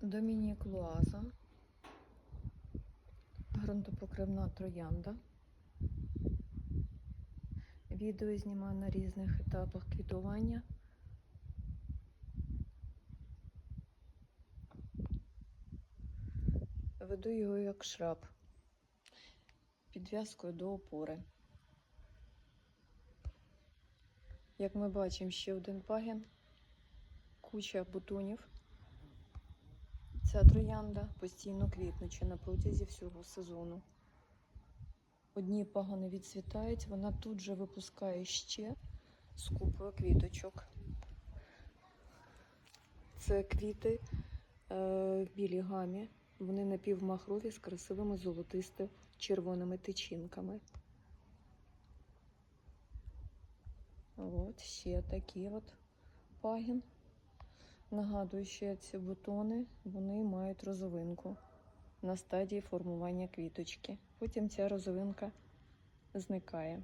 Домінік Луаза, ґрунтопокривна троянда. Відео знімаю на різних етапах квітування. Веду його як шраб, підв'язкою до опори. Як ми бачимо, ще один пагін, куча бутонів. Ця троянда постійно квітнуче на протязі всього сезону. Одні пагони відцвітають, вона тут же випускає ще з купою квіточок. Це квіти е, в білій гамі. Вони напівмахрові з красивими золотисто-червоними тичинками. От ще такий от пагін. Нагадую, що ці бутони вони мають розовинку на стадії формування квіточки. Потім ця розовинка зникає.